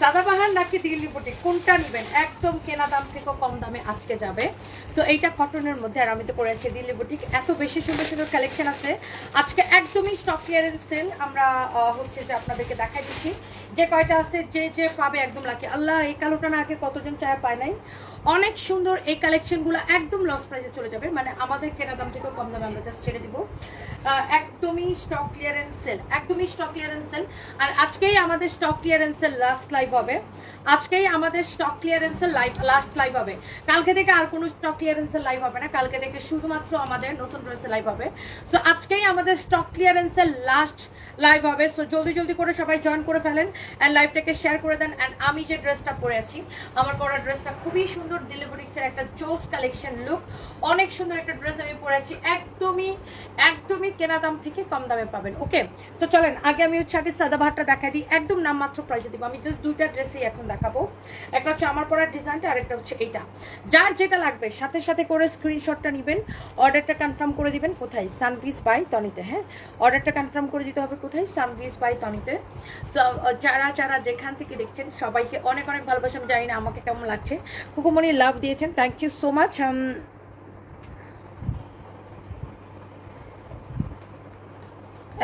সাদাবাহার নাকি দিল্লি বুটি? কোনটা নেবেন? একদম কেনা দাম থেকেও কম দামে আজকে যাবে। সো এইটা কটনের মধ্যে আর আমি তো পরে আছি দিল্লি বুটিক। এত বেশি সুন্দর সুন্দর কালেকশন আছে। আজকে একদমই স্টক ক্লিয়ারেন্স সেল আমরা হচ্ছে যে আপনাদেরকে দেখাই দিচ্ছি। যে কয়টা আছে, যে যে পাবে একদম লাকি আল্লাহ, এই কালোটা না আগে কতজন চায় পায় নাই? অনেক সুন্দর এই কালেকশনগুলো একদম লস প্রাইসে চলে যাবে। মানে আমাদের কেনা দাম থেকেও কম দামে আমরা জাস্ট ছেড়ে দিব। একদমই স্টক ক্লিয়ারেন্স সেল একদমই স্টক ক্লিয়ারেন্স সেল আর আজকেই আমাদের stock clearance sale last live হবে। আজকেই আমাদের স্টক ক্লিয়ারেন্সের লাইভ লাস্ট লাইভ হবে। কালকে থেকে আর কোনো স্টক ক্লিয়ারেন্সের লাইভ হবে না। কালকে থেকে শুধুমাত্র আমাদের নতুন ড্রেসের লাইভ হবে। সো আজকেই আমাদের স্টক ক্লিয়ারেন্সের লাস্ট লাইভ হবে। সো জলদি জলদি করে সবাই জয়েন করে ফেলেন অ্যান্ড লাইভটাকে শেয়ার করে দেন। অ্যান্ড আমি যে ড্রেসটা পরে আছি, আমার পরা ড্রেসটা খুবই সুন্দর দিলিবুটিক্সের একটা জোস কালেকশন লুক অনেক সুন্দর একটা ড্রেস আমি পরে আছি। একদমই একদমই কেনা দাম থেকে কম দামে পাবেন। ওকে সো চলেন, আগে আমি হচ্ছে আগে সাদা ভাতটা দেখাই দিই। একদম নামমাত্র প্রাইসে দিব। আমি জাস্ট দুইটা ড্রেসই এখন দেখাবো। একটা হচ্ছে আমার পরার ডিজাইনটা আর একটা হচ্ছে এটা যার যেটা লাগবে, সাথে সাথে করে স্ক্রিনশটটা নেবেন। অর্ডারটা কনফার্ম করে দিবেন কোথায়? সানভিস বাই তনিতে হ্যাঁ? অর্ডারটা কনফার্ম করে দিতে হবে কোথায়? সানভিস বাই তনিতে যারা যারা যেখান থেকে দেখছেন, সবাইকে অনেক অনেক ভালোবাসা। আমি জানি না আমাকে কেমন লাগছে। কুকুমনি লাভ দিয়েছেন। Thank you so much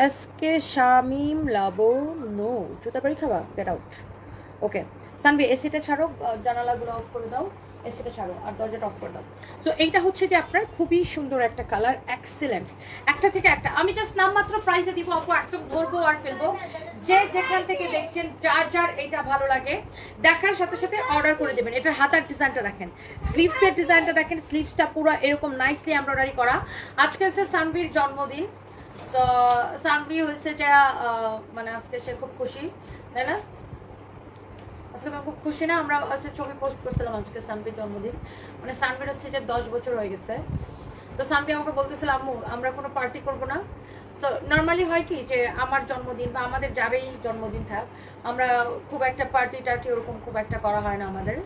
SK Shamim লাবো নো জুতা বাড়ি খাবা গেট আউট ওকে সানবি এসিটা ছাড়ো জানালাগুলো অফ করে দাও এসিটা ছাড়ো, আর দরজাটা অফ করে দাও। সো এইটা হচ্ছে যে আপনার খুবই সুন্দর একটা কালার এক্সিলেন্ট একটা থেকে একটা। আমি জাস্ট নামমাত্র প্রাইসে দিব, আপু, একদম ধরবো আর ফেলব। যে যেখান থেকে দেখছেন, যার যার এটা ভালো লাগে, দেখার সাথে সাথে অর্ডার করে দেবেন। এটার হাতার ডিজাইনটা দেখেন। স্লিভসের ডিজাইনটা দেখেন স্লিভসটা পুরো এরকম নাইসলি এমব্রয়ডারি করা। আজকে হচ্ছে সানভির জন্মদিন। তো সানভি হয়েছে যে মানে আজকে সে খুব খুশি, তাই না? আজকে খুব খুশি না, আমরা হচ্ছে ছবি পোস্ট করছিলাম আজকে সানভির জন্মদিন। মানে সানভির হচ্ছে যে দশ বছর হয়ে গেছে। তো সানভি আমাকে বলতেছিল, আম্মু, আমরা কোনো পার্টি করব না। সো নর্মালি হয় কি যে আমার জন্মদিন বা আমাদের যারই জন্মদিন থাক, আমরা খুব একটা পার্টি টার্টি ওরকম খুব একটা করা হয় না আমাদের।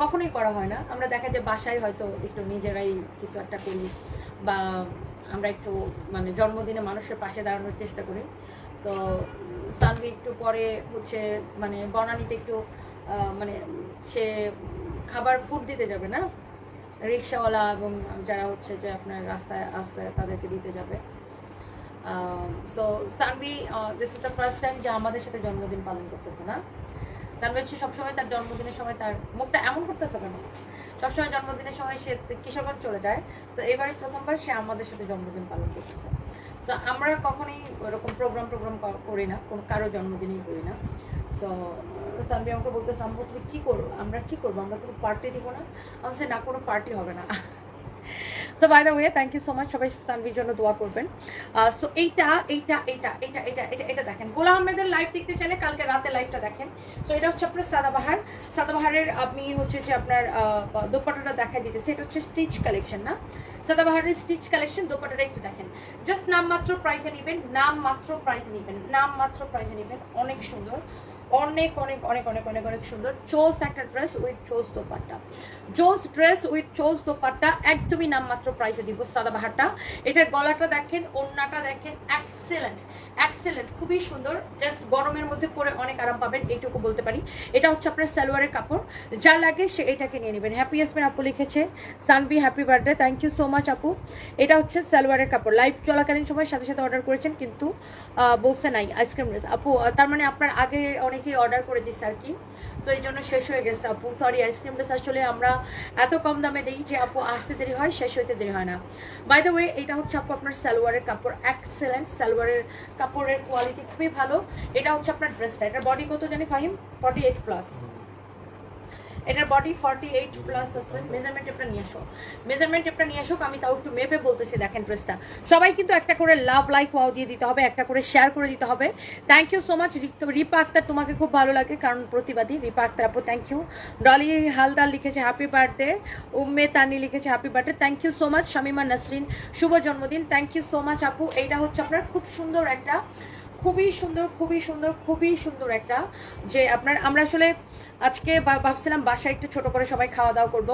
কখনোই করা হয় না। আমরা দেখা যায় বাসায় হয়তো একটু নিজেরাই কিছু একটা করি বা আমরা একটু মানে জন্মদিনে মানুষের পাশে দাঁড়ানোর চেষ্টা করি। তো সানভি একটু পরে হচ্ছে মানে বনানিতে একটু মানে সে খাবার ফুড দিতে যাবে না? রিক্সাওয়ালা এবং যারা হচ্ছে যে আপনার রাস্তায় আসছে তাদেরকে দিতে যাবে। So Sanvi this is the first time যে আমাদের সাথে জন্মদিন পালন করতেছে না। সানভি হচ্ছে সবসময় তার জন্মদিনের সময় তার মুখটা এমন করতেছে কেন? সবসময় জন্মদিনের সময় সে কিশোরগঞ্জ চলে যায়। তো এবারে প্রথমবার সে আমাদের সাথে জন্মদিন পালন করতেছে। সো আমরা কখনোই ওরকম প্রোগ্রাম টোগ্রাম করি না, কোনো কারও জন্মদিনই করি না। সো সানভি আমাকে বলতেছে, আম্মু, তুমি কী করো? আমরা কি করব? আমরা কোনো পার্টি দিব না? আমি না, কোনো পার্টি হবে না। So by the way thank you so much সবাই সানভির জন্য দোয়া করবেন। সো এইটা এইটা এইটা এটা এটা এটা এটা দেখেন। গোলাম আহমেদের লাইভ দেখতে চাইলে কালকে রাতে লাইভটা দেখেন। সো এটা হচ্ছে আপনার সাদাবাহার সাদাবাহারের আপনি হচ্ছে যে আপনার দোপাটাটা দেখা দিতেছে এটা হচ্ছে স্টিচ কালেকশন না? সাদাবাহারের স্টিচ কালেকশন দোপাটাটা একটু দেখেন। জাস্ট নাম মাত্র প্রাইসে নেবেন নাম মাত্র প্রাইসে নেবেন নাম মাত্র প্রাইসে নেবেন। অনেক সুন্দর। অনেক অনেক অনেক অনেক অনেক অনেক সুন্দর। চোস একটা ড্রেস উইথ চোস দোপাট্টা। জোস ড্রেস উইথ চোস দোপাট্টা একদমই নামমাত্র প্রাইসে দিব সাদাবাহারটা। এটার গলাটা দেখেন, ওড়নাটা দেখেন এক্সেলেন্ট এক্সেলেন্ট খুবই সুন্দর। জাস্ট গরমের মধ্যে পরে অনেক আরাম পাবেন, এইটুকু বলতে পারি। এটা হচ্ছে আপনার সালোয়ারের কাপড়। যা লাগে সে এটাকে নিয়ে নেবেন। হ্যাপি ইয়াসমিন আপু লিখেছে Sanvi happy birthday thank you so much আপু। এটা হচ্ছে সালোয়ারের কাপড়। লাইভ চলাকালীন সময় সাথে সাথে অর্ডার করেছেন, কিন্তু বলছে নাই আইসক্রিম ড্রেস আপু তার মানে আপনার আগে অনেকেই অর্ডার করে দিচ্ছে আর কি। তো এই জন্য শেষ হয়ে গেছে আপু। সরি আইসক্রিমটা আসলে আমরা এত কম দামে দিই যে আপু আসতে দেরি হয়, শেষ হইতে দেরি হয় না। বাই দ্য ওয়ে এটা হচ্ছে আপু আপনার সালোয়ারের কাপড়। এক্সেলেন্ট সালোয়ারের কাপড়ের কোয়ালিটি খুবই ভালো। এটা হচ্ছে আপনার ড্রেসটা এটার বডি কত জানি ফাহিম? ফর্টি এইট প্লাস এটার বডি ফর্টি এইট প্লাস আছে মেজারমেন্ট টেপটা নিয়ে আসো। মেজারমেন্ট টেপটা নিয়ে আসুক, আমি তাও একটু মেপে বলতেছি, দেখেন ড্রেসটা সবাই কিন্তু একটা করে লাভ লাইক ওয়াও দিয়ে দিতে হবে, একটা করে শেয়ার করে দিতে হবে। Thank you so much Ripa Akter, তোমাকে খুব ভালো লাগে, কারণ প্রতিবাদী। রিপা আক্তার আপু থ্যাংক ইউ ডলি হালদার লিখেছে হ্যাপি বার্থডে উম্মে তানি লিখেছে happy birthday thank you so much Shamima Nasrin, শুভ জন্মদিন। থ্যাংক ইউ সো মাচ আপু। এইটা হচ্ছে আপনার খুব সুন্দর একটা খুবই সুন্দর খুবই সুন্দর খুবই সুন্দর একটা যে আপনার, আমরা আসলে আজকে ভাবছিলাম বাসায় একটু ছোট করে সবাই খাওয়া দাওয়া করব।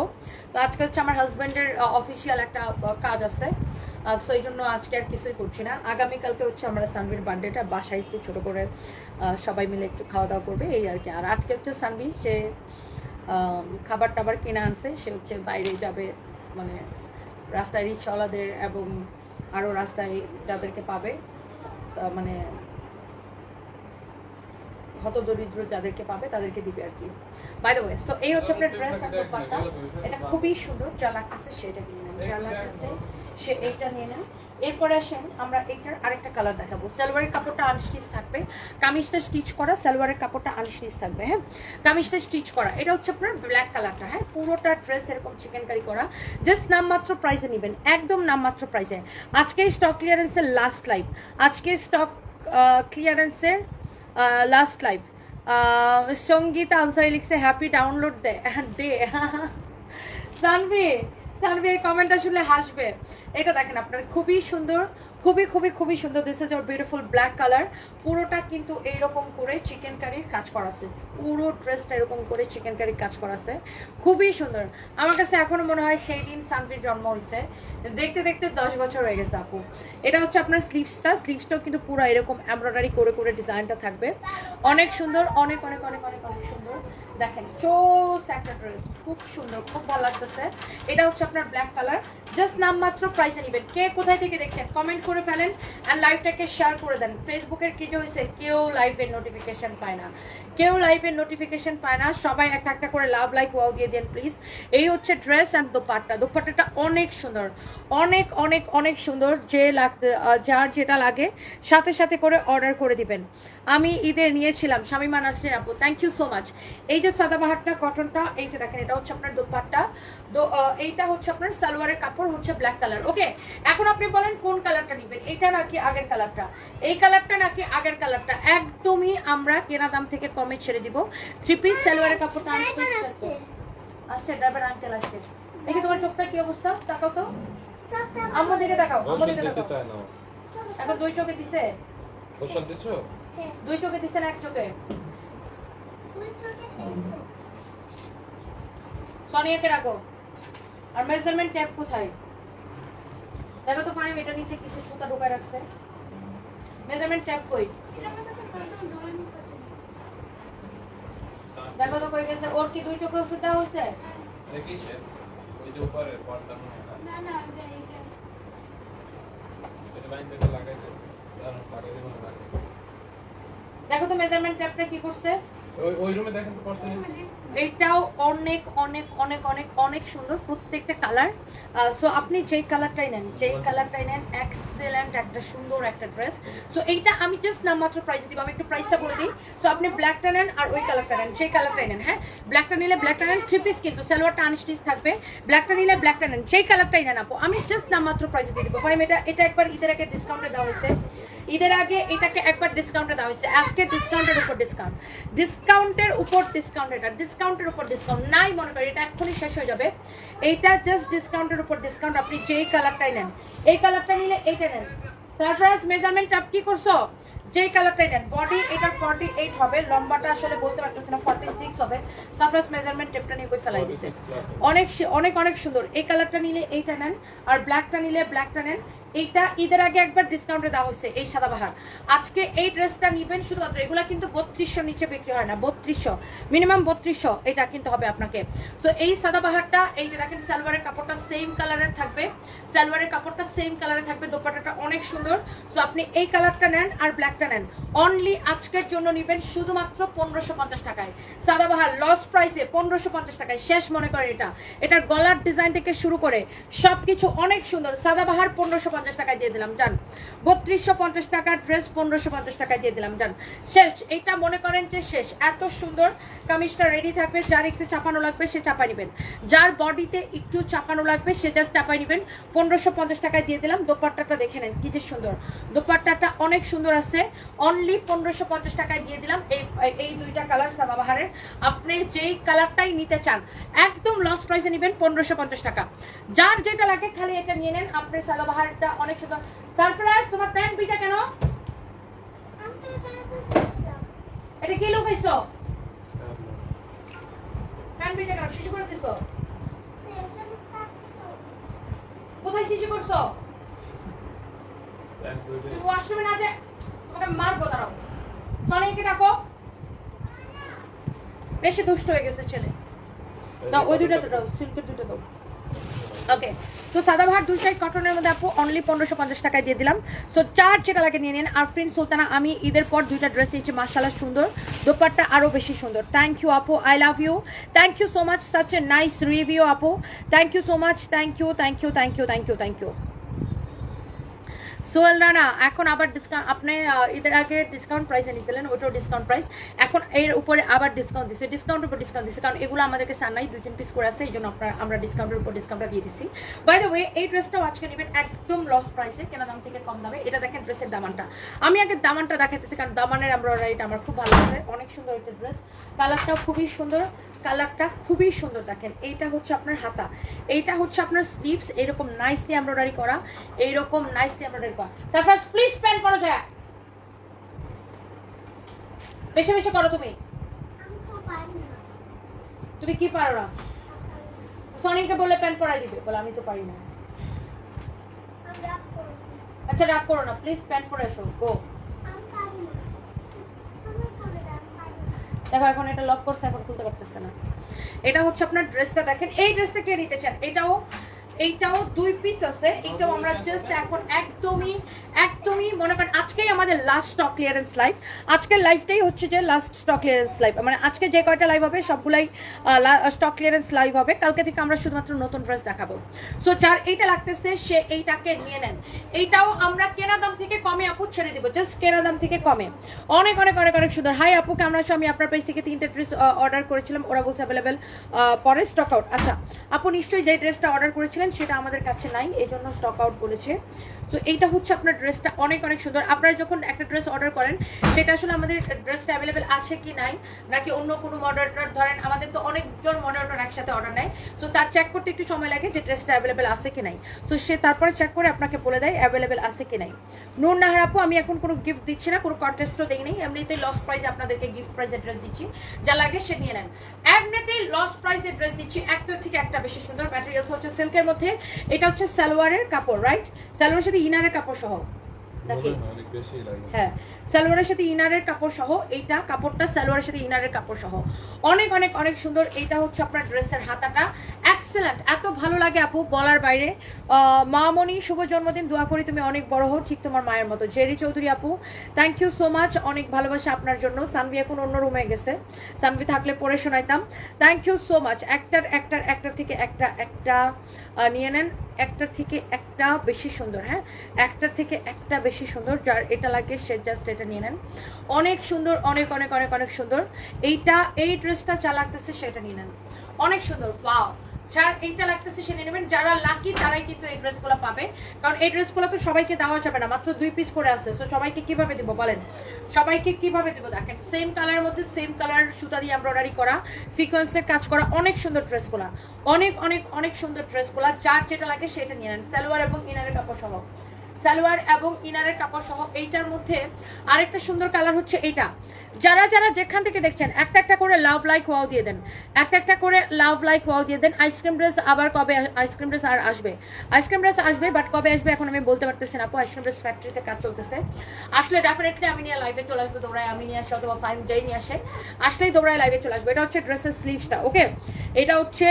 তো আজকে হচ্ছে আমার হাজব্যান্ডের অফিসিয়াল একটা কাজ আছে। সো এই জন্য আজকে আর কিছুই করছি না। আগামীকালকে হচ্ছে আমরা সানভির বার্থডেটা বাসায় একটু ছোটো করে সবাই মিলে একটু খাওয়া দাওয়া করবে, এই আর কি। আর আজকে হচ্ছে সানভি, সে খাবার টাবার কিনে আনছে, সে হচ্ছে বাইরে যাবে মানে রাস্তায় রিক্সাওয়ালাদের এবং আরও রাস্তায় যাদেরকে পাবে মানে হতদরিদ্র যাদেরকে পাবে, তাদেরকে দিবে আর কি। বাই দ্য ওয়ে সো এই হচ্ছে আপনার ড্রেস আর দোপাট্টা। এটা খুবই সুন্দর, যা লাগতেছে সেটা কিনে নেন। যা লাগতেছে সে এইটা নিয়ে নেন। এরপরে আসেন, আমরা এইটার আরেকটা কালার দেখাবো। সালোয়ারের কাপড়টা আনস্টিচ থাকবে। কামিজটা স্টিচ করা, সালোয়ারের কাপড়টা আনস্টিচ থাকবে হ্যাঁ? কামিজটা স্টিচ করা। এটা হচ্ছে আপনার ব্ল্যাক কালারটা হ্যাঁ? পুরোটা ড্রেস এরকম চিকেন কারি করা। জাস্ট নামমাত্র প্রাইসে নেবেন, একদম নামমাত্র প্রাইসে আজকে স্টক ক্লিয়ারেন্সের লাস্ট লাইভ আজকে স্টক ক্লিয়ারেন্সের লাস্ট লাইভ সংগীত আনসারি লিখছে happy download the day Sanvi Sanvi, এই কমেন্ট আসলে হাসবে। এটা দেখেন, আপনার খুবই সুন্দর খুবই খুবই খুবই সুন্দর। This is beautiful black colour পুরোটা কিন্তু এইরকম করে চিকেন কারির কাজ করা আছে পুরো ড্রেসটা এরকম করে চিকেন কারির কাজ করা আছে খুবই সুন্দর। আমার কাছে এখনও মনে হয় সেই দিন সানভির জন্ম হয়েছে। দেখতে দেখতে দশ বছর হয়ে গেছে আপু। এটা হচ্ছে আপনার স্লিভসটা স্লিভসটাও কিন্তু পুরো এরকম এমব্রয়ডারি করে করে ডিজাইনটা থাকবে। অনেক সুন্দর, অনেক অনেক অনেক অনেক অনেক সুন্দর। দেখেন চোস একটা ড্রেস খুব সুন্দর, খুব ভালো লাগতেছে। এটা হচ্ছে আপনার ব্ল্যাক কালার জাস্ট নাম নামমাত্র প্রাইসে নেবেন। কে কোথায় থেকে দেখছেন কমেন্ট করে ফেলেন আর লাইভটাকে শেয়ার করে দেন। ফেসবুকের কি যে হয়েছে, কেউ লাইভের নোটিফিকেশন পায় না। কেউ লাইভের নোটিফিকেশন পায় না। সবাই একটা একটা করে লাভ লাইক ওয়াও দিয়ে দেন প্লিজ এই হচ্ছে ড্রেস অ্যান্ড দোপাট্টা। দোপাট্টাটা অনেক সুন্দর। অনেক অনেক অনেক সুন্দর। যে লাগতে যার যেটা লাগে, সাথে সাথে করে অর্ডার করে দিবেন। আমি ঈদের নিয়েছিলাম। শামিমা নাসরিন আপু থ্যাংক ইউ সো মাচ এই যে সাদাবাহারটা কটনটা এই যে দেখেন এটা হচ্ছে আপনার দোপাট্টা। এইটা হচ্ছে আপনার সালোয়ারের কাপড় হচ্ছে ব্ল্যাক কালার ওকে এখন আপনি বলেন কোন কালারটা নেবেন? এটা নাকি আগের কালারটা এই কালারটা নাকি আগের কালারটা একদমই আমরা কেনা দাম থেকে কমে ছেড়ে দিব। থ্রি পিস সালোয়ারের কাপড়টা আসছে। আসছে। ড্রাইভার আঙ্কেল আসছে। দেখি তোমার চোখটা কি অবস্থা? তাকাও তো। আম্মু দিকে তাকাও আম্মু দিকে তাকাও এখন দুই চোখে দিছে? দুই চোখে দিছে না এক চোখে সোনিয়াকে রাখো। আর মেজারমেন্ট ট্যাপ কোথায়? দেখো তো ফাইম এটা নিচে কিসের সুতা ঢোকায় রাখছে? মেজারমেন্ট ট্যাপ কই? দেখো তো কই গেছে। ওর কি দুই চোখে ওষুধ দেওয়া হয়েছে দেখো তো মেজারমেন্ট ট্যাপটা কি করছে? এটাও অনেক অনেক অনেক অনেক অনেক সুন্দর প্রত্যেকটা কালার সো আপনি যেই কালারটাই নেন, যেই কালারটাই নেন এক্সেলেন্ট একটা সুন্দর একটা ড্রেস সো এইটা আমি জাস্ট নামমাত্র প্রাইস দিব, আমি একটু প্রাইসটা বলে দিই। সো আপনি ব্ল্যাকটা নেন আর ওই কালারটা নেন, যেই কালারটাই নেন হ্যাঁ? ব্ল্যাকটা নিলে ব্ল্যাকটা নেন থ্রি পিস কিন্তু সালোয়ারটা আনস্টিচ থাকবে। ব্ল্যাকটা নিলে ব্ল্যাকটা নেন, যেই কালারটাই নেন আপু, আমি জাস্ট নামমাত্র প্রাইসে দিয়ে দিব। ভাই, এটা এটা একবার ঈদের আগে ডিসকাউন্টে দেওয়া হয়েছে। ঈদের আগে এটাকে একবার ডিসকাউন্টে দেওয়া হয়েছে। আজকে ডিসকাউন্টের উপর ডিসকাউন্ট ডিসকাউন্টের উপর ডিসকাউন্ট এটা। ডিসকাউন্টের উপর ডিসকাউন্ট নাই মনে করি এটা এক্ষুনি শেষ হয়ে যাবে। এইটা জাস্ট ডিসকাউন্টের উপর ডিসকাউন্ট আপনি যেই কালারটাই নেন। এই কালারটা নিলে এইটা নেন। সারফরাজ মেজারমেন্ট আপ কি করছ? যেই কালারটাই নেন। বডি এটা ফর্টি এইট হবে। লম্বাটা আসলে বলতে পারতেছি না ফর্টি সিক্স হবে। সারফরাজ মেজারমেন্ট টেপটা নিয়ে কই ফেলাই দিছে। অনেক অনেক অনেক সুন্দর। এই কালারটা নিলে এইটা নেন। আর ব্ল্যাকটা নিলে ব্ল্যাকটা নেন। এইটা ঈদের আগে একবার ডিসকাউন্টে দেওয়া হচ্ছে এই সাদাবাহার আজকে এই ড্রেসটা নিবেন শুধুমাত্র কিন্তু বত্রিশশো নিচে বিক্রি হয় না, বত্রিশশো মিনিমাম বত্রিশশো এটা হবে আপনাকে। এই সাদাবাহারটা এই যে দেখেন, সালোয়ারের কাপড়টা সেম কালারের থাকবে। সালোয়ারের কাপড়টা সেম কালারে থাকবে দোপাটাটা অনেক সুন্দর। আপনি এই কালারটা নেন আর ব্ল্যাকটা নেন। অনলি আজকের জন্য নিবেন শুধুমাত্র পনেরোশো পঞ্চাশ টাকায়। সাদাবাহার লস প্রাইসে পনেরোশো পঞ্চাশ টাকায়। শেষ মনে করে এটা। এটার গলার ডিজাইন থেকে শুরু করে সবকিছু অনেক সুন্দর। সাদাবাহার পনেরোশো পঞ্চাশ টাকায় দিয়ে দিলাম ডান বত্রিশশো পঞ্চাশ টাকার ড্রেস পনেরোশো পঞ্চাশ টাকায় দিয়ে দিলাম ডান শেষ এটা মনে করেন যে শেষ। এত সুন্দর কামিজটা রেডি থাকবে, যার একটু চাপানো লাগবে, সে চাপা নেবেন। যার বডিতে একটু চাপানো লাগবে, সে জাস্ট চাপাই নেবেন। পনেরোশো পঞ্চাশ টাকায় দিয়ে দিলাম, দোপাট্টাটা দেখে নেন, কি যে সুন্দর। দোপাট্টাটা অনেক সুন্দর আছে। অনলি পনেরোশো পঞ্চাশ টাকায় দিয়ে দিলাম, এই এই দুইটা কালার সাদাবাহারের আপনি যেই কালারটাই নিতে চান, একদম লস প্রাইসে নেবেন পনেরোশো পঞ্চাশ টাকা। যার যেটা লাগে খালি এটা নিয়ে নেন, আপনি সাদাবাহারটা অনেক সুন্দর। সারপ্রাইজ, তোমার প্যান্ট ভিজা কেন? এটা কি লুকাইছো? না বেশি দুষ্ট হয়ে গেছে ছেলে। দাও, ওই দুটো দুটো দাও। ওকে সো সাদাভার দুই সাইড কটনের মধ্যে আপু অনলি পনেরোশো পঞ্চাশ টাকায় দিয়ে দিলাম। সো চার লাগে নিয়ে নিন আর ফ্রেন্ড সুলতানা, আমি ঈদের পর দুইটা ড্রেস দিয়েছি মার্শাল্লাহ সুন্দর। দোপারটা আরও বেশি সুন্দর। থ্যাংক ইউ আপু I love you thank you so much such a nice review আপু। Thank you so much thank you thank you thank you thank you thank you Sohel Rana, এখন আবার ডিসকাউন্ট আপনি এদের আগে ডিসকাউন্ট প্রাইসে নিয়েছিলেন ওইটাও ডিসকাউন্ট প্রাইস এখন এর উপরে আবার ডিসকাউন্ট দিচ্ছে ডিসকাউন্টের উপর ডিসকাউন্ট দিচ্ছে কারণ এগুলো আমাদেরকে সান্নাই দুই তিন পিস করে আছে এই জন্য আপনার আমরা ডিসকাউন্টের উপর ডিসকাউন্টটা দিয়ে দিচ্ছি বাই দ্য ওয়ে এই ড্রেসটাও আজকে নেবেন একদম লস প্রাইসে কেনা দাম থেকে কম দামে। এটা দেখেন ড্রেসের দামানটা। আমি আগে দামানটা দেখাতেছি কারণ দামানের এমব্রয়ডারিটা আমার খুব ভালো লাগে। অনেক সুন্দর একটা ড্রেস কালারটাও খুবই সুন্দর। কালারটা খুবই সুন্দর দেখেন। এইটা হচ্ছে আপনার হাতা। এইটা হচ্ছে আপনার স্লিভস এরকম নাইসলি এমব্রয়ডারি করা। এইরকম নাইসলি এমব্রয়ডারি করা। সারফাজ প্লিজ প্যান্ট করো যায় বেশি বেশি করো তুমি। তুমি কি পারো না? সনিকে বলে প্যান্ট পরাই দিবে। বলে, আমি তো পারি না। আচ্ছা রাগ করো না। প্লিজ প্যান্ট পরে এসো। গো দেখো, এখন এটা লক করছে, এখন খুলতে পারতেছে না। এটা হচ্ছে আপনার ড্রেসটা দেখেন। এই ড্রেসটা কে নিতে চান? এটাও এইটাও দুই পিস আছে, এইটাও আমরা জাস্ট এখন একদমই একদমই, মনে করেন আজকেই আমাদের লাস্ট স্টক ক্লিয়ারেন্স লাইভ আজকের লাইভটাই হচ্ছে যে লাস্ট স্টক ক্লিয়ারেন্স লাইভ মানে আজকে যে কয়টা লাইভ হবে সবগুলাই স্টক ক্লিয়ারেন্স লাইভ হবে। কালকে থেকে আমরা শুধুমাত্র নতুন ড্রেস দেখাবো। সো যার এইটা লাগতেছে, সে এইটাকে নিয়ে নেন। এইটাও আমরা কেনা দাম থেকে কমে আপু ছেড়ে দিব জাস্ট কেনা দাম থেকে কমে। অনেক অনেক অনেক অনেক সুন্দর। হাই আপুকে আমরা আমি আপনার পেজ থেকে তিনটে ড্রেস অর্ডার করেছিলাম। ওরা বলছে অ্যাভেলেবেল পরে স্টক আউট আচ্ছা আপু নিশ্চয়ই যে ড্রেসটা অর্ডার করেছিলেন সেটা আমাদের কাছে নাই এই জন্য স্টক আউট বলেছে সো এইটা হচ্ছে আপনার ড্রেসটা অনেক অনেক সুন্দর। আপনারা যখন একটা ড্রেস অর্ডার করেন, সেটা আসলে আমাদের ড্রেসটা অ্যাভেলেবেল আছে কি নাই, নাকি অন্য কোনো মডারেটর ধরেন আমাদের তো অনেকজন মডারেটর একসাথে অর্ডার নেয়। সো তার চেক করতে একটু সময় লাগে যে ড্রেসটা অ্যাভেলেবেল আছে কি নাই। তো সে তারপরে চেক করে আপনাকে বলে দেয় অ্যাভেলেবেল আছে কি নাই। নুন নাহার আপু, আমি এখন কোনো গিফট দিচ্ছি না, কোনো কন্টেস্টও দিই নেই এমনিতেই লস প্রাইসে আপনাদেরকে গিফট প্রাইসের ড্রেস দিচ্ছি। যা লাগে সে নিয়ে নেন। এমনিতেই লস প্রাইসের ড্রেস দিচ্ছি, একটা থেকে একটা বেশি সুন্দর ম্যাটেরিয়ালস হচ্ছে সিল্কের মধ্যে। এটা হচ্ছে সালোয়ারের কাপড় রাইট সালোয়ারের সাথে ইনারের কাপড় সহ নাকি হ্যাঁ সালোয়ারের সাথে ইনারের কাপড় সহ এইটা কাপড়টা সালোয়ারের সাথে ইনারের কাপড় সহ অনেক অনেক অনেক সুন্দর। এইটা হচ্ছে আপনার ড্রেসের হাতাটা। এক্সেলেন্ট এত ভালো লাগে আপু বলার বাইরে। মামনি শুভ জন্মদিন। দোয়া করি তুমি অনেক বড় হো ঠিক তোমার মায়ের মতো। জেরি চৌধুরী আপু থ্যাংক ইউ সো মাচ অনেক ভালোবাসা আপনার জন্য। সানভি এখন অন্য রুমে গেছে। সানভি থাকলে পড়ে শোনাইতাম। থ্যাংক ইউ সো মাচ একটার একটার একটার থেকে একটা একটা নিয়ে নেন। একটার থেকে একটা বেশি সুন্দর হ্যাঁ? একটার থেকে একটা বেশি সুন্দর, যার এটা লাগে সে জাস্ট এটা নিয়ে নেন। অনেক সুন্দর, অনেক অনেক অনেক অনেক সুন্দর। এইটা, এই ড্রেসটা যা লাগতেছে সেটা নিয়ে নেন। অনেক সুন্দর পাও যার এইটা লাগতেছে সে নেবেন। যারা লাকি তারাই কিন্তু এই ড্রেসগুলো পাবে। কারণ এই ড্রেসগুলো তো সবাইকে দেওয়া যাবে না, মাত্র দুই পিস করে আছে। তো সবাইকে কীভাবে দিব বলেন? সবাইকে কীভাবে দিব? দেখেন সেম কালারের মধ্যে সেম কালার সুতা দিয়ে এমব্রয়ডারি করা সিকোয়েন্সের কাজ করা, অনেক সুন্দর ড্রেসগুলা। অনেক অনেক অনেক সুন্দর ড্রেসগুলা। যার যেটা লাগে সেটা নিয়ে নেন। সালোয়ার এবং ইনারের কাপড় সহ। সালোয়ার এবং ইনারের কাপড় সহ, এইটার মধ্যে আরেকটা সুন্দর কালার হচ্ছে এইটা। যারা যারা যেখান থেকে দেখছেন, একটা একটা করে লাভ লাইক ওয়াও দিয়ে দেন। একটা একটা করে লাভ লাইক ওয়াও দিয়ে দেন। আইসক্রিম ড্রেস আবার কবে আইসক্রিম ড্রেস আর আসবে? আইসক্রিম ড্রেস আসবে বাট কবে আসবে এখন আমি বলতে পারতেছি না আপু। আইসক্রিম ড্রেস ফ্যাক্টরিতে কাজ চলতেছে। আসলে ডেফিনেটলি আমি নিয়ে লাইভে চলে আসব, দৌড়ায় আমি নিয়ে আসে অথবা ফাইভ ডে নিয়ে আসে। আসলেই দৌড়ায় লাইভে চলে আসব। এটা হচ্ছে ড্রেসের স্লিভসটা ওকে এটা হচ্ছে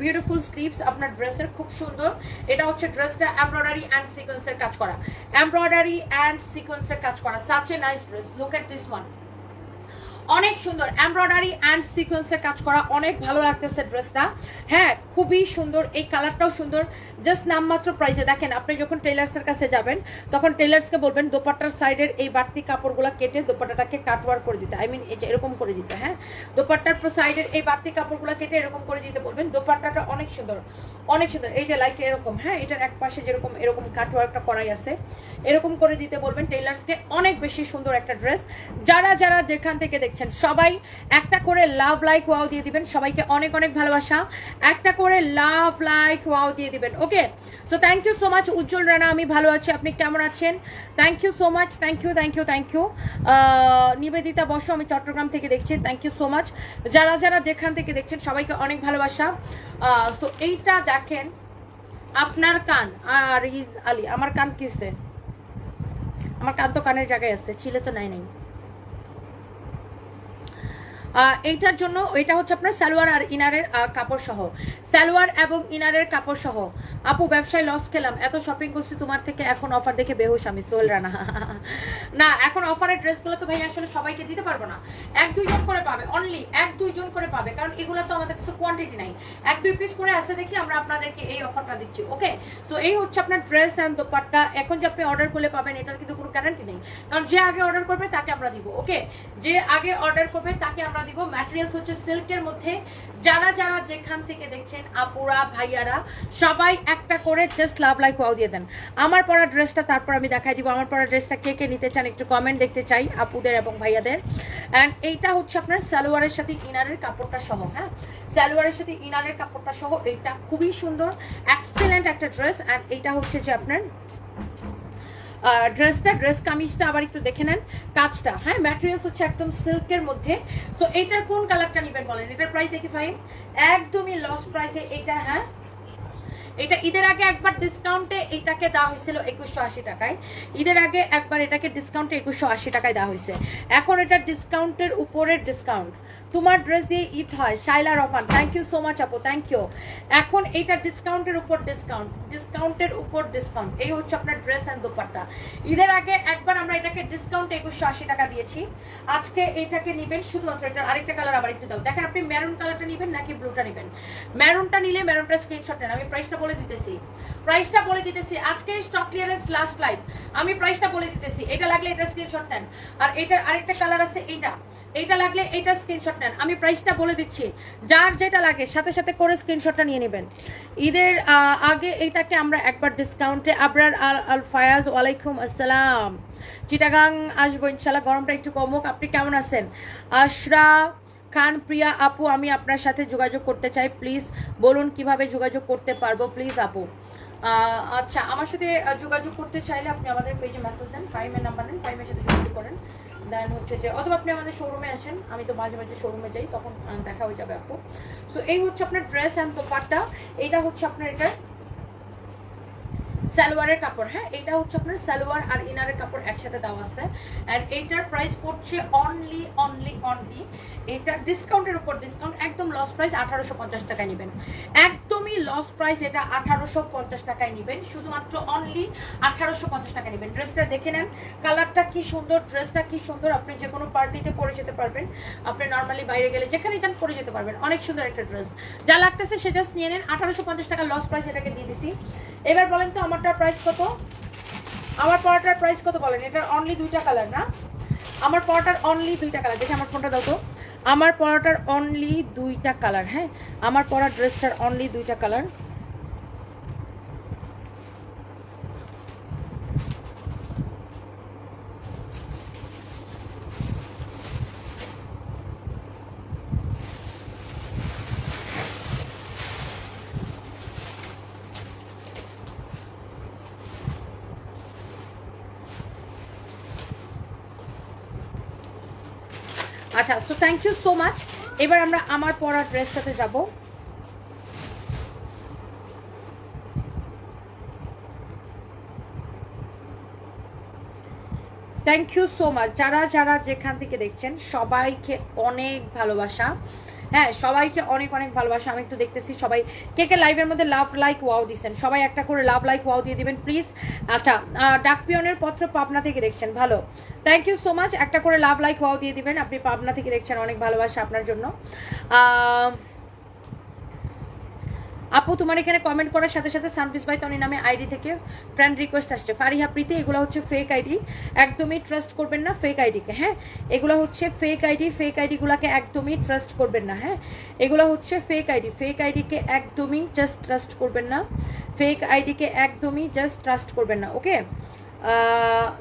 বিউটিফুল স্লিভস আপনার ড্রেসের খুব সুন্দর। এটা হচ্ছে ড্রেসটা এমব্রয়ডারি অ্যান্ড সিকোয়েন্সের কাজ করা। এমব্রয়ডারি অ্যান্ড সিকোয়েন্সের কাজ করা। Such a nice dress look at this one অনেক সুন্দর এমব্রয়ডারি অ্যান্ড সিকোয়েন্সের কাজ করা, অনেক ভালো লাগতেছে ড্রেসটা হ্যাঁ খুবই সুন্দর, এই কালারটাও সুন্দর। জাস্ট নামমাত্র প্রাইসে দেখেন, আপনি যখন টেলার্সের কাছে যাবেন, তখন টেলার্সকে বলবেন, দোপাট্টার সাইডের এই বাড়তি কাপড়গুলো কেটে দোপাট্টাটাকে কাটওয়ার করে দিতে। আই মিন এই যে এরকম করে দিতে হ্যাঁ? দোপাট্টার সাইডের এই বাড়তি কাপড়গুলো কেটে এরকম করে দিতে বলবেন, দোপাট্টাটা অনেক সুন্দর অনেক সুন্দর। এই যে লাইক এরকম হ্যাঁ? এটার এক পাশে যেরকম, এরকম কাটওয়ার্কটা করাই আছে। এরকম করে দিতে বলবেন টেইলার্সকে অনেক বেশি সুন্দর একটা ড্রেস যারা যারা যেখান থেকে দেখছেন। সবাই একটা করে লাভ লাইক ওয়াও দিয়ে দিবেন। সবাইকে অনেক অনেক ভালোবাসা। একটা করে লাভ লাইক ওয়াও দিয়ে দিবেন। Okay so thank you so much Ujjwal Rana, আমি ভালো আছি। আপনি কেমন আছেন? Thank you so much thank you thank you thank you Nibedita, Basu, আমি চট্টগ্রাম থেকে দেখছি। থ্যাংক ইউ সো মাচ যারা যারা যেখান থেকে দেখছেন, সবাইকে অনেক ভালোবাসা। সো এইটা দেখেন, আপনার কান, আর ইজ আলী, আমার কান কিসে? আমার কান তো কানের জায়গায় আছে ছিলে তো নাই নাই। এইটার জন্য এটা হচ্ছে আপনার সালোয়ার আর ইনারের কাপড় সহ সালোয়ার এবং ইনারের কাপড় সহ আপু, ব্যবসায় লস খেলাম। এত শপিং করছি তোমার থেকে, এখন অফার দেখে বেহুশ আমি, সোহেল রানা। না, এখন অফারের ড্রেসগুলো তো ভাই আসলে সবাইকে দিতে পারব না। এক দুইজন করে পাবে অনলি এক দুইজন করে পাবে, কারণ এগুলো তো আমাদের কাছে কোয়ান্টিটি নাই। এক দুই পিস করে আসে দেখি আমরা আপনাদেরকে এই অফারটা দিচ্ছি ওকে সো এই হচ্ছে আপনার ড্রেস অ্যান্ড দোপাট্টা। এখন যে আপনি অর্ডার করলে পাবেন, এটার কিন্তু কোনো গ্যারান্টি নেই। কারণ যে আগে অর্ডার করবে, তাকে আমরা দিব ওকে যে আগে অর্ডার করবে, তাকে আমরা দিব। ম্যাটেরিয়ালস হচ্ছে সিল্কের মধ্যে। যারা যারা যেখান থেকে দেখছেন, আপুরা, ভাইয়ারা, সবাই একটা করে জাস্ট লাভ লাইক ওয়াও দিয়ে দেন। আমার পরা ড্রেসটা তারপর আমি দেখাই দিব। আমার পরা ড্রেসটা কে কে নিতে চান একটু কমেন্ট দেখতে চাই, আপুদের এবং ভাইয়াদের। অ্যান্ড এইটা হচ্ছে আপনার সালোয়ারের সাথে ইনারের কাপড়টা সহ হ্যাঁ? সালোয়ারের সাথে ইনারের কাপড়টা সহ, এইটা খুবই সুন্দর এক্সেলেন্ট একটা ড্রেস অ্যান্ড এইটা হচ্ছে যে আপনার ড্রেসটা ড্রেস কামিজটা আবার একটু দেখে নেন। কাজটা হ্যাঁ ম্যাটেরিয়ালস হচ্ছে একদম সিল্কের মধ্যে। সো এইটার কোন কালারটা নেবেন বলেন? এটার প্রাইস দেখি ফাইভ একদমই লস প্রাইসে এটা হ্যাঁ? এটা ঈদের আগে একবার ডিসকাউন্টে এটাকে দেওয়া হয়েছিল একুশশো আশি টাকায়। ঈদের আগে একবার এটাকে ডিসকাউন্টে একুশশো আশি টাকায় দেওয়া হয়েছে। এখন এটা ডিসকাউন্টের উপরের ডিসকাউন্ট তোমার ড্রেস দিয়ে ঈদ হয় Shaila Rahman thank you so much আপু থ্যাংক ইউ এখন এইটা ডিসকাউন্টের উপর ডিসকাউন্ট ডিসকাউন্টের উপর ডিসকাউন্ট এই হচ্ছে আপনার ড্রেস অ্যান্ড দোপাট্টা। ঈদের আগে একবার আমরা এটাকে ডিসকাউন্টে একুশশো আশি টাকা দিয়েছি। আজকে এটাকে নেবেন শুধুমাত্র এটার আরেকটা কালার আবার একটু দাও। দেখেন আপনি মেরুন কালারটা নেবেন নাকি ব্লুটা নেবেন? ম্যারুনটা নিলে মেরুনটা স্ক্রিনশট নেন, আমি প্রাইসটা বলে দিতেছি। প্রাইসটা বলে দিতেছি। আজকে স্টক ক্লিয়ারেন্স লাস্ট লাইভ আমি প্রাইসটা বলে দিতেছি। এটা লাগলে এটা স্ক্রিনশট নেন। আর এটার আরেকটা কালার আছে এইটা এইটা লাগলে এইটা স্ক্রিনশট নেন। আমি প্রাইসটা বলে দিচ্ছি। যার যেটা লাগে, সাথে সাথে করে স্ক্রিনশটটা নিয়ে নেবেন। ঈদের আগে এটাকে আমরা একবার ডিসকাউন্টে আবরার আল আল ফায়াজ, ওয়ালাইকুম আসসালাম। চিটাগাং আসব ইনশাল্লাহ গরমটা একটু কমুক আপনি কেমন আছেন? আশরা খান, প্রিয়া, আপু, আমি আপনার সাথে যোগাযোগ করতে চাই। প্লিজ বলুন কীভাবে যোগাযোগ করতে পারব? প্লিজ, আপু। আচ্ছা আমার সাথে যোগাযোগ করতে চাইলে আপনি আমাদের পেজে মেসেজ দেন ফাইমের নাম্বার নেন ফাইমের সাথে যোগাযোগ করেন। দেন হচ্ছে যে, অথবা আপনি আমাদের শোরুমে আসেন, আমি তো মাঝে মাঝে শোরুমে যাই, তখন দেখা হয়ে যাবে আপু। সো এই হচ্ছে আপনার ড্রেস অ্যান্ড দোপাট্টা। এইটা হচ্ছে আপনার এটার সালোয়ারের কাপড় হ্যাঁ? এটা হচ্ছে আপনার সালোয়ার আর ইনারের কাপড় একসাথে দেওয়া আছে। এন্ড এইটার প্রাইস পড়ছে অনলি অনলি অনলি এটা ডিসকাউন্টের উপর ডিসকাউন্ট একদম লস প্রাইস আঠারোশো পঞ্চাশ টাকায় নেবেন। একদমই লস প্রাইস এটা আঠারোশো পঞ্চাশ টাকায় নেবেন, শুধুমাত্র অনলি আঠারোশো পঞ্চাশ টাকা নেবেন। ড্রেসটা দেখে নেন কালারটা কি সুন্দর ড্রেসটা কি সুন্দর, আপনি যে কোনো পার্টিতে পরে যেতে পারবেন। আপনি নর্মালি বাইরে গেলে যেখানেই যান পরে যেতে পারবেন। অনেক সুন্দর একটা ড্রেস যা লাগতেছে সেটা নিয়ে নেন, আঠারোশো পঞ্চাশ টাকা লস প্রাইস এটাকে দিয়ে দিছি। এবার বলেন তো আমারটার প্রাইস কত? আমার পরোটার প্রাইস কত বলেন? এটার অনলি দুইটা কালার না? আমার পরোটার অনলি দুইটা কালার দেখে আমার ফোনটা দাও তো। আমার পরোটার অনলি দুইটা কালার হ্যাঁ? আমার পরা ড্রেসটার অনলি দুইটা কালার আচ্ছা so thank you so much এবার আমরা আমার পরা ড্রেসটাতে যাব। থ্যাংক ইউ সো মাচ যারা যারা যেখান থেকে দেখছেন, সবাইকে অনেক ভালোবাসা। হ্যাঁ সবাইকে অনেক অনেক ভালোবাসা। আমি একটু দেখতেছি সবাই কে কে লাইভের মধ্যে লাভ লাইক ওয়াও দিচ্ছেন সবাই একটা করে লাভ লাইক ওয়াও দিয়ে দিবেন প্লিজ আচ্ছা ডাকপিয়নের পত্র পাবনা থেকে দেখছেন, ভালো। থ্যাংক ইউ সো মাচ একটা করে লাভ লাইক ওয়াও দিয়ে দিবেন। আপনি পাবনা থেকে দেখছেন, অনেক ভালোবাসা আপনার জন্য। আপু, তোমার এখানে কমেন্ট করার সাথে সাথে সানভিস বাই তনি নামে আইডি থেকে ফ্রেন্ড রিকোয়েস্ট আসছে। ফারিহা প্রীতি, এগুলো হচ্ছে ফেক আইডি একদমই ট্রাস্ট করবেন না ফেক আইডিকে হ্যাঁ? এগুলো হচ্ছে ফেক আইডি ফেক আইডিগুলোকে একদমই ট্রাস্ট করবেন না হ্যাঁ? এগুলো হচ্ছে ফেক আইডি ফেক আইডিকে একদমই জাস্ট ট্রাস্ট করবেন না। ফেক আইডিকে একদমই জাস্ট ট্রাস্ট করবেন না ওকে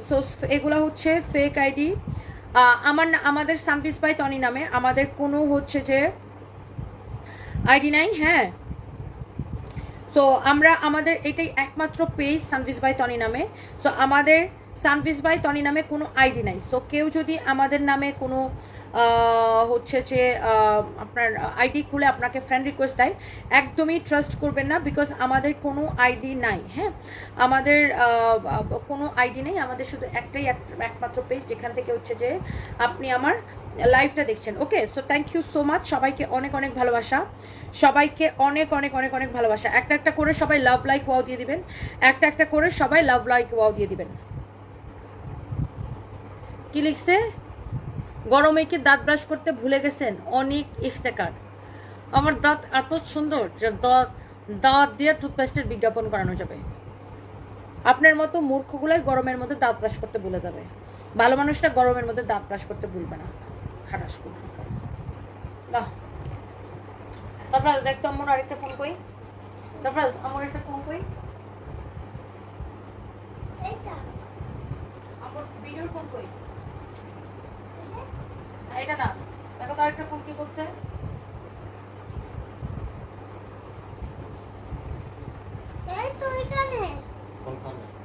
সো এগুলো হচ্ছে ফেক আইডি আমার আমাদের সানভিস বাই তনি নামে, আমাদের কোনো হচ্ছে যে আইডি নাই হ্যাঁ? সো আমরা আমাদের এটাই একমাত্র পেজ সানভিস বাই টনি নামে। সো আমাদের সানভিস বাই টনি নামে কোনো আইডি নাই। সো কেউ যদি আমাদের নামে কোনো হচ্ছে যে আপনার আইডি খুলে আপনাকে ফ্রেন্ড রিকোয়েস্ট দেয়, একদমই ট্রাস্ট করবেন না বিকজ আমাদের কোনো আইডি নাই হ্যাঁ? আমাদের কোনো আইডি নেই। আমাদের শুধু একটাই এক- একমাত্র পেজ যেখান থেকে হচ্ছে যে আপনি আমার লাইভটা দেখছেন। Okay so thank you so much সবাইকে অনেক অনেক ভালোবাসা। সবাইকে অনেক অনেক অনেক অনেক ভালোবাসা। একটা একটা করে সবাই লাভ লাইক ওয়াও দিয়ে দিবেন। একটা একটা করে সবাই লাভ লাইক ওয়াও দিয়ে দিবেন। কি লিখছে? গরমে কি দাঁত ব্রাশ করতে ভুলে গেছেন? অনেক ইফতেকার। আমার দাঁত এত সুন্দর যে দাঁত দাঁত দিয়ে টুথপেস্টের বিজ্ঞাপন করানো যাবে। আপনার মতো মূর্খগুলাই গরমের মধ্যে দাঁত ব্রাশ করতে ভুলে যাবে। ভালো মানুষটা গরমের মধ্যে দাঁত ব্রাশ করতে ভুলবে না। খাটাস না দেখতো আমার আরেকটা ফোন কই। তারপর আমার একটা ফোন কই। আমার ভিডিওর ফোন কই। এটা না দেখো তো আরেকটা ফোন কি করছে। কোনখানে?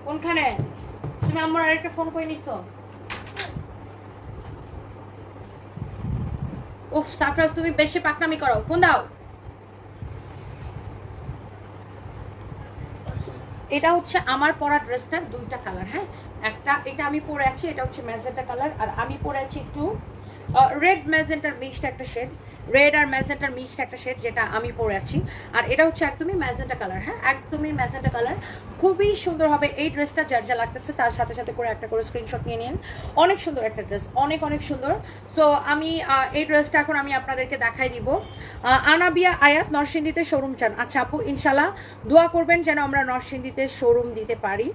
কোনখানে? তুমি আমার আরেকটা ফোন কই নিছো? ওহ সাফরাজ, তুমি বেশি পাকনামি করো। ফোন দাও। এটা হচ্ছে আমার পরা ড্রেসটার দুইটা কালার হ্যাঁ? একটা, এটা আমি পরে আছি, এটা হচ্ছে ম্যাজেন্টা কালার, আর আমি পরে আছি একটু রেড ম্যাজেন্টার মিক্সড একটা শেড। রেড আর ম্যাজেন্টার মিক্সড একটা শেড যেটা আমি পরে আছি। আর এটা হচ্ছে একদমই ম্যাজেন্টা কালার হ্যাঁ? একদমই ম্যাজেন্টা কালার খুবই সুন্দর হবে এই ড্রেসটা যার যা লাগতেছে তার সাথে সাথে করে একটা করে স্ক্রিনশট নিয়ে নিন। অনেক সুন্দর একটা ড্রেস অনেক অনেক সুন্দর। সো আমি এই ড্রেসটা এখন আমি আপনাদেরকে দেখাই দিব। আনাবিয়া আয়াত নরসিংদীতে শোরুম চান। আচ্ছা আপু ইনশাল্লাহ দোয়া করবেন যেন আমরা নরসিংদীতে শোরুম দিতে পারি।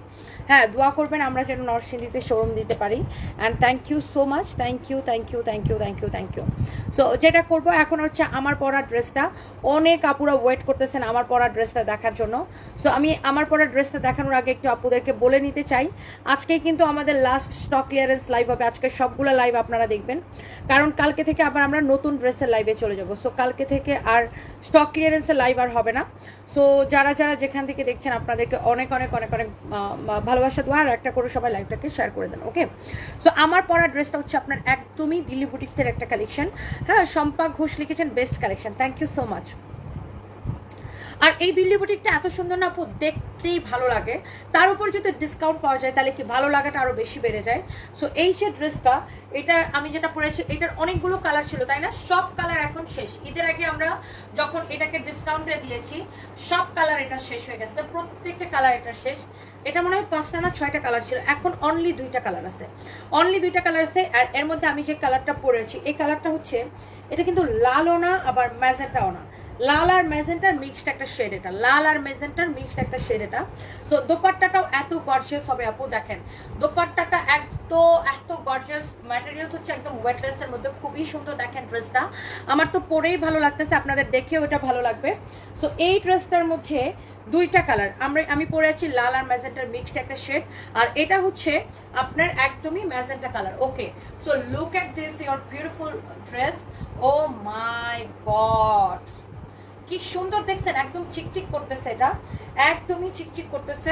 হ্যাঁ দোয়া করবেন আমরা যেন নরসিংদীতে শোরুম দিতে পারি। And thank you so much thank you thank you thank you thank you thank you so যেটা করব এখন হচ্ছে আমার পরা ড্রেসটা অনেক আপুরা ওয়েট করতেছেন আমার পরা ড্রেসটা দেখার জন্য। সো আমি আমার পরা ড্রেসটা দেখানোর আগে একটু আপুদেরকে বলে নিতে চাই। আজকে কিন্তু আমাদের লাস্ট স্টক ক্লিয়ারেন্স লাইভ হবে। আজকে সবগুলো লাইভ আপনারা দেখবেন। কারণ কালকে থেকে আবার আমরা নতুন ড্রেসের লাইভে চলে যাব। সো কালকে থেকে আর স্টক ক্লিয়ারেন্সের লাইভ আর হবে না। সো যারা যারা যেখান থেকে দেখছেন আপনাদেরকে অনেক অনেক অনেক অনেক ভালোবাসা দেওয়া আর একটা করে সবাই লাইভটাকে শেয়ার করে দেন ওকে সো আমার পরা ড্রেসটা হচ্ছে আপনার একদমই দিল্লি বুটিক্সের একটা কালেকশন হ্যাঁ সম্পা ঘোষ লিখেছেন best collection thank you so much আর এই দিল্লি বুটিকটা এত সুন্দর না, আপু, দেখতেই ভালো লাগে। তার উপর যদি ডিসকাউন্ট পাওয়া যায়, তাহলে কি ভালো লাগাটা আরও বেশি বেড়ে যায়? সো এই যে ড্রেসটা এটা আমি যেটা পরেছি, এটার অনেকগুলো কালার ছিল, তাই না? সব কালার এখন শেষ। ঈদের আগে আমরা যখন এটাকে ডিসকাউন্টে দিয়েছি, সব কালার এটা শেষ হয়ে গেছে। প্রত্যেকটা কালার এটা শেষ। এটা মনে হয় পাঁচটা না ছয়টা কালার ছিল। এখন অনলি দুইটা কালার আছে। অনলি দুইটা কালার আছে আর এর মধ্যে আমি যে কালারটা পরেছি এই কালারটা হচ্ছে, এটা কিন্তু লালও না, আবার ম্যাজেন্টাও না। লাল আর ম্যাজেন্টার মিক্সড একটা শেড এটা। লাল আর ম্যাজেন্টার মিক্সড একটা শেড এটা। সো দোপাট্টাটাও এত গর্জিয়াস হবে আপু, দেখেন। দোপাট্টাটা এত এত গর্জিয়াস ম্যাটেরিয়ালস হচ্ছে একদম ওয়েটলেসের মধ্যে। খুবই সুন্দর, দেখেন ড্রেসটা আমার তো পরেই ভালো লাগতেছে, আপনাদের দেখেও এটা ভালো লাগবে। সো এই ড্রেসটার মধ্যে দুইটা কালার আমরা, আমি পরে আছি লাল আর ম্যাজেন্টার মিক্সড একটা শেড আর এটা হচ্ছে আপনার একদমই magenta colour okay so look at this your beautiful dress oh my god কি সুন্দর দেখছেন, একদম চিকচিক করতেছে এটা। একদমই চিকচিক করতেছে।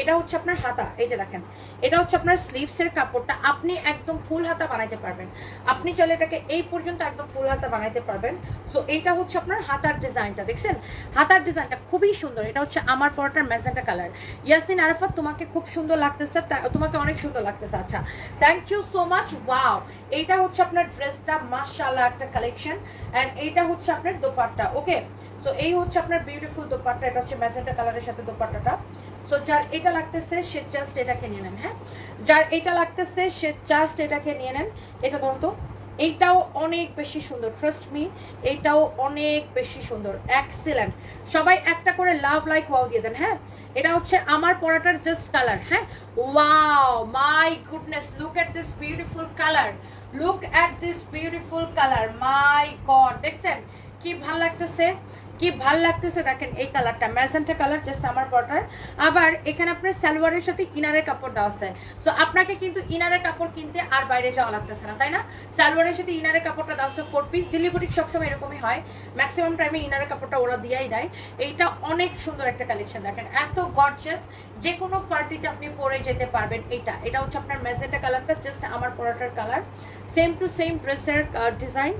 এটা হচ্ছে আপনার হাতা, এই যে দেখেন। এটা হচ্ছে আপনার স্লিভস এর কাপড়টা, আপনি একদম ফুল হাতা বানাইতে পারবেন। আপনি চাইলে এটাকে এই পর্যন্ত একদম ফুল হাতা বানাইতে পারবেন। সো এটা হচ্ছে আপনার হাতার ডিজাইনটা, দেখছেন? হাতার ডিজাইনটা খুবই সুন্দর। এটা হচ্ছে আমার পরটার ম্যাজেন্টা কালার। ইয়াসিন আরাফাত, তোমাকে খুব সুন্দর লাগতেছে তোমাকে অনেক সুন্দর লাগতেছে। আচ্ছা thank you so much wow এইটা হচ্ছে আপনার ড্রেসটা মাশাআল্লাহ, একটা কালেকশন এন্ড এইটা হচ্ছে আপনার দোপাট্টা ওকে সো এই হচ্ছে আপনার বিউটিফুল দোপাট্টা, এটা হচ্ছে ম্যাজেন্টা কালারের সাথে দোপাট্টাটা। সো যার এটা লাগতেছে, সে জাস্ট এটাকে নিয়ে নেন হ্যাঁ? যার এটা লাগতেছে, সে জাস্ট এটাকে নিয়ে নেন। এটা ধরো তো, এইটাও অনেক বেশি সুন্দর ট্রাস্ট মি এইটাও অনেক বেশি সুন্দর এক্সিলেন্ট সবাই একটা করে লাভ লাইক ওয়াও দিয়ে দেন হ্যাঁ? এটা হচ্ছে আমার পরাটার জাস্ট কালার হ্যাঁ? Wow my goodness look at this beautiful colour look at this beautiful colour my god দেখছেন? কি ভালো লাগতেছে? কি ভালো লাগতেছে দেখেন এই কালারটা, ম্যাজেন্টা কালার জাস্ট আমার বর্ডার। আবার এখানে আপনার সালোয়ারের সাথে ইনারের কাপড় দেওয়া আছে। সো আপনাকে কিন্তু ইনারের কাপড় কিনতে আর বাইরে যাওয়া লাগতেছে না, তাই না? সালোয়ারের সাথে ইনারের কাপড়টা দেওয়া আছে ফোর পিস বুটিক সবসময় এরকমই হয়। ম্যাক্সিমাম টাইমে ইনারের কাপড়টা ওরা দিয়েই দেয়। এইটা অনেক সুন্দর একটা কালেকশন দেখেন। এত গর্জিয়াস যে কোনো পার্টিতে আপনি পরে যেতে পারবেন, এটা এটা হচ্ছে আপনার মেজেন্টা কালারটা জাস্ট আমার পরাটার কালার সেম টু সেম ড্রেসের ডিজাইন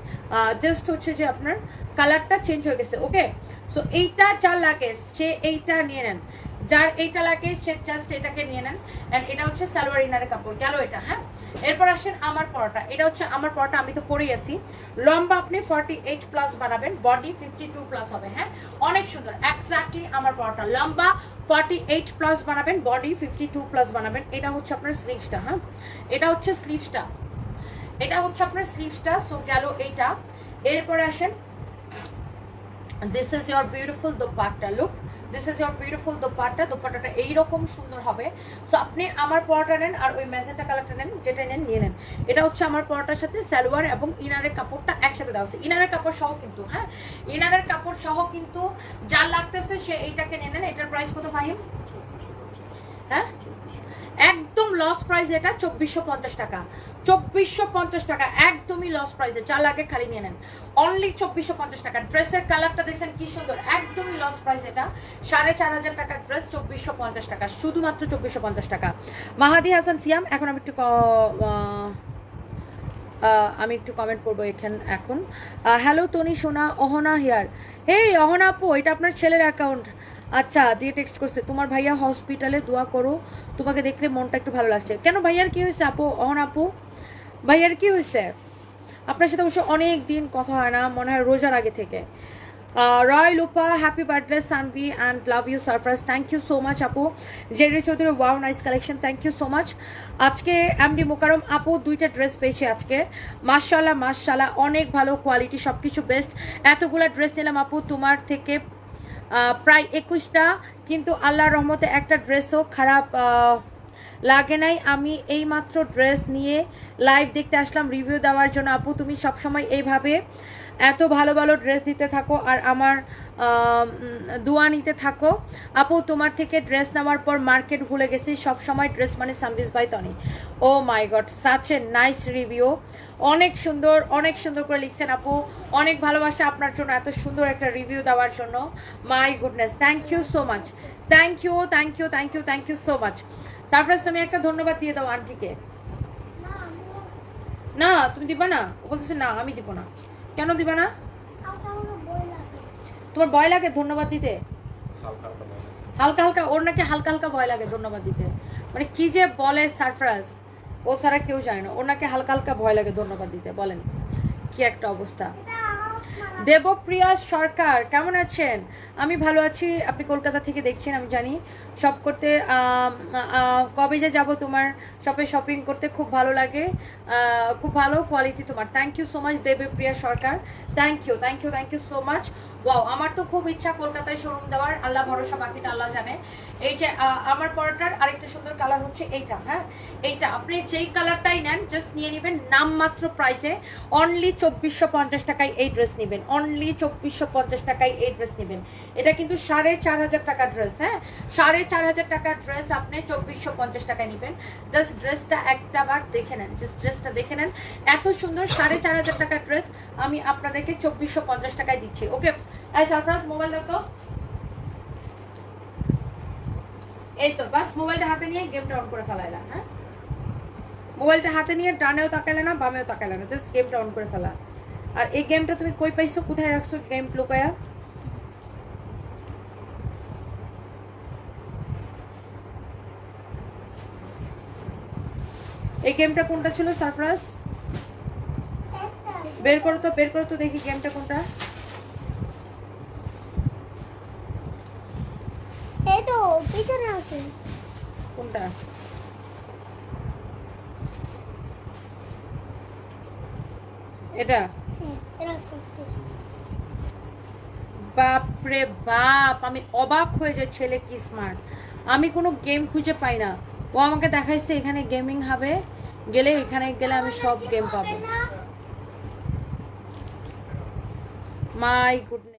জাস্ট হচ্ছে যে আপনার কালারটা চেঞ্জ হয়ে গেছে ওকে সো এইটা যা লাগে, সে এইটা নিয়ে নেন। যার এইটা লাগে, সে জাস্ট এটাকে নিয়ে নেন। অ্যান্ড এটা হচ্ছে সালোয়ার ইনারের কাপড়। গেল এটা হ্যাঁ? এরপর আসেন আমার পরোটা। এটা হচ্ছে আমার পরোটা, আমি তো পরেই আছি। লম্বা আপনি ফর্টি এইট প্লাস বানাবেন বডি ফিফটি টু প্লাস হবে হ্যাঁ? অনেক সুন্দর এক্স্যাক্টলি আমার পরোটা। লম্বা ফর্টি এইট প্লাস বানাবেন বডি ফিফটি টু প্লাস বানাবেন। এটা হচ্ছে আপনার স্লিভসটা হ্যাঁ? এটা হচ্ছে স্লিভসটা এটা হচ্ছে আপনার স্লিভসটা সো গেল এইটা। এরপরে আসেন this is your beautiful dupatta look this is your beautiful dupatta দোপাট্টাটা এইরকম সুন্দর হবে। সো আপনি আমার পরোটা নেন আর ওই ম্যাজেন্টা কালারটা নেন, যেটা নেন, নিয়ে নেন। এটা হচ্ছে আমার পরোটার সাথে সালোয়ার এবং ইনারের কাপড়টা একসাথে দেওয়া আছে। ইনারের কাপড় সহ কিন্তু হ্যাঁ? ইনারের কাপড় সহ কিন্তু যার লাগতেছে সে এইটাকে নিয়ে নেন। এটার প্রাইস কত, ফাহিম? হ্যাঁ? একদম লস প্রাইস এটা চব্বিশশো পঞ্চাশ টাকা। চব্বিশশো পঞ্চাশ টাকা, একদমই লস প্রাইসে যা লাগে খালি নিয়ে নেন। অনলি চব্বিশশো পঞ্চাশ টাকা। ড্রেসের কালারটা দেখছেন কি সুন্দর? একদমই লস প্রাইস এটা। সাড়ে চার হাজার টাকার ড্রেস চব্বিশশো পঞ্চাশ টাকা। শুধুমাত্র চব্বিশশো পঞ্চাশ টাকা। মাহাদি হাসান সিয়াম, এখন আমি একটু আমি একটু কমেন্ট করব এখান এখন। হ্যালো তনি সোনা, অহনা হিয়ার এই অহনা আপু, এটা আপনার ছেলের অ্যাকাউন্ট আচ্ছা দিয়ে টেক্সট করছে, তোমার ভাইয়া হসপিটালে দোয়া করো, তোমাকে দেখলে মনটা একটু ভালো লাগছে। কেন ভাইয়ার কি হয়েছে আপু? অহনা আপু? ভাইয়ার কি হয়েছে? আপনার সাথে অবশ্য অনেক দিন কথা হয় না, মনে হয় রোজার আগে থেকে। Roy, Lupa happy birthday Sanvi and love you surprise thank you so much আপু। Jerry Chowdhury wow nice collection thank you so much আজকে এমডি মোকারম, আপু, দুইটা ড্রেস পেয়েছি আজকে। মার্শাল্লাহ মার্শাল্লাহ অনেক ভালো কোয়ালিটি সব কিছু বেস্ট এতগুলো ড্রেস নিলাম আপু, তোমার থেকে প্রায় একুশটা কিন্তু আল্লাহর রহমতে একটা ড্রেসও খারাপ লাগে নাই। আমি এই মাত্র ড্রেস নিয়ে লাইভ দেখতে আসলাম রিভিউ দেওয়ার জন্য। আপু তুমি সবসময় এইভাবে এত ভালো ভালো ড্রেস দিতে থাকো আর আমার আম, দোয়া নিতে থাকো। আপু তোমার থেকে ড্রেস নেওয়ার পর মার্কেট ভুলে গেছি। সব সময় ড্রেস মানে সামদিস by Tony oh my god such a nice review অনেক সুন্দর অনেক সুন্দর করে লিখছেন আপু। অনেক ভালোবাসা আপনার জন্য এত সুন্দর একটা রিভিউ দেওয়ার জন্য। My goodness thank you so much thank you thank you thank you thank you so much surprise তুমি একটা ধন্যবাদ দিয়ে দাও আন্টিকে না তুমি দিবা না? বলতেছে না আমি দিব না। কেন দিবা না? তোমার ভয় লাগে ধন্যবাদ দিতে? হালকা হালকা বলে। হালকা হালকা ওর নাকি হালকা হালকা ভয় লাগে ধন্যবাদ দিতে। মানে কি যে বলে সারফরাজ ও ছাড়া কেউ জানে না। ওনাকে হালকা হালকা ভয় লাগে ধন্যবাদ দিতে। বলেন, কি একটা অবস্থা। দেবপ্রিয়া সরকার, কেমন আছেন? আমি ভালো আছি। আপনি কলকাতা থেকে দেখছেন, আমি জানি। শপ করতে কবে যে যাব তোমার শপে শপিং করতে খুব ভালো লাগে। খুব ভালো কোয়ালিটি তোমার। Thank you so much Debpriya Sarkar. Thank you thank you thank you so much wow আমার তো খুব ইচ্ছা কলকাতায় শোরুম দেওয়ার। আল্লাহ ভরসা, বাকিটা আল্লাহ জানে। এই যে আমার পরোটার আরেকটা সুন্দর কালার হচ্ছে এইটা হ্যাঁ? এইটা, আপনি যেই কালারটাই নেন জাস্ট নিয়ে নেবেন নামমাত্র প্রাইসে অনলি চব্বিশশো পঞ্চাশ টাকায় এই ড্রেস নেবেন অনলি চব্বিশশো পঞ্চাশ টাকায় এই ড্রেস নেবেন। এটা কিন্তু সাড়ে চার হাজার টাকার ড্রেস হ্যাঁ? সাড়ে চার হাজার টাকার ড্রেস আপনি চব্বিশশো পঞ্চাশ টাকায় নেবেন। জাস্ট ড্রেসটা একটা বার দেখে নেন জাস্ট ড্রেসটা দেখে নেন। এত সুন্দর সাড়ে চার হাজার টাকার ড্রেস আমি আপনাদেরকে চব্বিশশো পঞ্চাশ টাকায় দিচ্ছি ওকে সারফরাজ মোবাইল দেখো এই তো বাস মোবাইলটা হাতে নিয়ে গেমটা অন করে ফেলাইলাম হ্যাঁ? মোবাইলটা হাতে নিয়ে ডানেও তাকালে না বামেও তাকালে না জাস্ট গেমটা অন করে ফেলা। আর এই গেমটা তুমি কই পাইছো কোথায় রাখছো গেম লুকায়া? এই গেমটা কোনটা ছিল সারপ্রাইজ? বের করো তো বের করো তো দেখি গেমটা কোনটা এই তো পিছনে আছে কোনটা? এটা? হ্যাঁ বাপরে বাপ আমি অবাক হয়ে যাই ছেলে কি স্মার্ট আমি কোনো গেম খুঁজে পাই না। ও আমাকে দেখাইছে এখানে গেমিং হবে। গেলে এখানে গেলে আমি সব গেম পাবো। My goodness